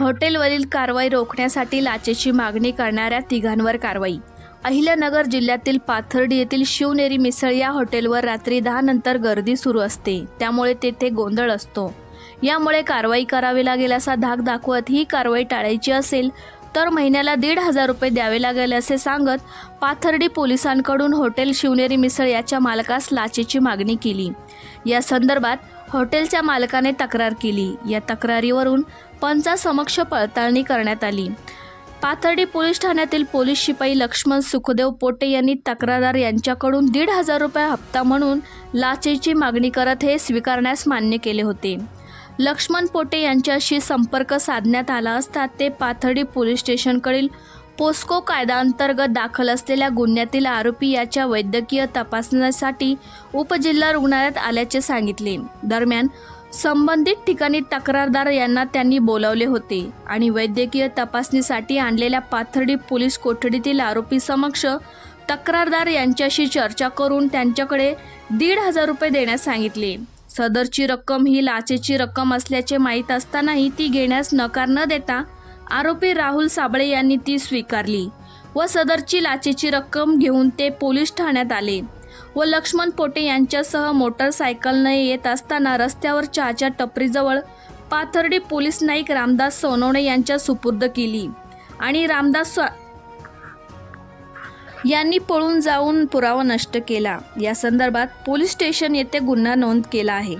हॉटेलवरील कारवाई रोखण्यासाठी लाचेची मागणी करणाऱ्या तिघांवर कारवाई. अहिल्यानगर जिल्ह्यातील पाथर्डी येथील शिवनेरी मिसळ या हॉटेलवर रात्री दहा नंतर गर्दी सुरू असते. त्यामुळे तेथे गोंधळ असतो. यामुळे कारवाई करावी लागेल असा धाक दाखवत ही कारवाई टाळायची असेल तर महिन्याला दीड हजार रुपये द्यावे लागेल असे सांगत पाथर्डी पोलिसांकडून हॉटेल शिवनेरी मिसळ याच्या मालकास लाचेची मागणी केली. या संदर्भात हॉटेलच्या मालकाने तक्रार केली. या तक्रारीवरून पंचासमक्ष पडताळणी करण्यात आली. पाथर्डी पोलीस ठाण्यातील पोलीस शिपाई लक्ष्मण सुखदेव पोटे यांनी तक्रारदार यांच्याकडून दीड हजार रुपये हप्ता म्हणून लाचेची मागणी करत हे स्वीकारण्यास मान्य केले होते. लक्ष्मण पोटे यांच्याशी संपर्क साधण्यात आला असता ते पाथर्डी पोलीस स्टेशनकडील पोस्को कायद्याअंतर्गत दाखल असलेल्या गुन्ह्यातील आरोपी याच्या वैद्यकीय तपासण्यासाठी उपजिल्हा रुग्णालयात आल्याचे सांगितले. दरम्यान संबंधित ठिकाणी तक्रारदार यांना त्यांनी बोलावले होते आणि वैद्यकीय तपासणीसाठी आणलेल्या पाथर्डी पोलीस कोठडीतील आरोपी समक्ष तक्रारदार यांच्याशी चर्चा करून त्यांच्याकडे दीड हजार रुपये देण्यास सांगितले. सदरची रक्कम ही लाचेची रक्कम असल्याचे माहीत असतानाही ती घेण्यास नकार न देता आरोपी राहुल साबळे यांनी ती स्वीकारली व सदरची लाचेची रक्कम घेऊन ते पोलीस ठाण्यात आले व लक्ष्मण पोटे यांच्यासह मोटरसायकलने येत असताना रस्त्यावर चहाच्या टपरीजवळ पाथर्डी पोलीस नाईक रामदास सोनवणे यांच्या सुपूर्द केली आणि रामदास स्वा- यांनी पळून जाऊन पुरावा नष्ट केला. या संदर्भात पोलीस स्टेशन येथे गुन्हा नोंद केला आहे.